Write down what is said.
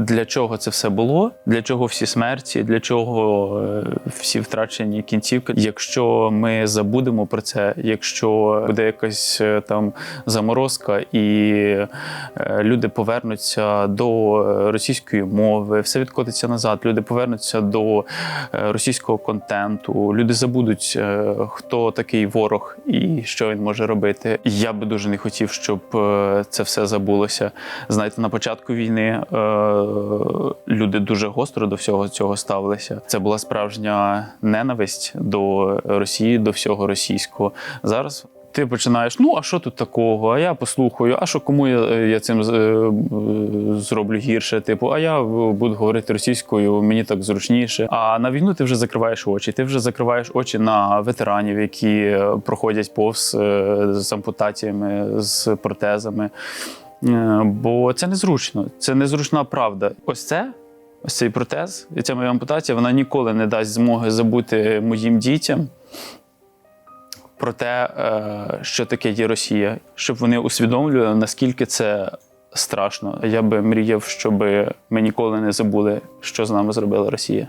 для чого це все було, для чого всі смерті, для чого е, всі втрачені кінцівки. Якщо ми забудемо про це, якщо буде якась е, там заморозка, і е, люди повернуться до російської мови, все відкотиться назад. Люди повернуться до російського контенту. Люди забудуть, хто такий ворог і що він може робити. Я би дуже не хотів, щоб це все забулося. Знаєте, на початку війни люди дуже гостро до всього цього ставилися. Це була справжня ненависть до Росії, до всього російського. Зараз. Ти починаєш, ну а що тут такого? А я послухаю, а що кому я, я цим е, е, зроблю гірше? Типу, а я буду говорити російською, мені так зручніше. А на війну ти вже закриваєш очі. Ти вже закриваєш очі на ветеранів, які е, проходять повз е, з ампутаціями, з протезами. Е, Бо це незручно, це незручна правда. Ось це. Ось цей протез і ця моя ампутація, вона ніколи не дасть змоги забути моїм дітям про те, е, що таке є Росія, щоб вони усвідомлювали, наскільки це страшно. Я би мріяв, щоб ми ніколи не забули, що з нами зробила Росія.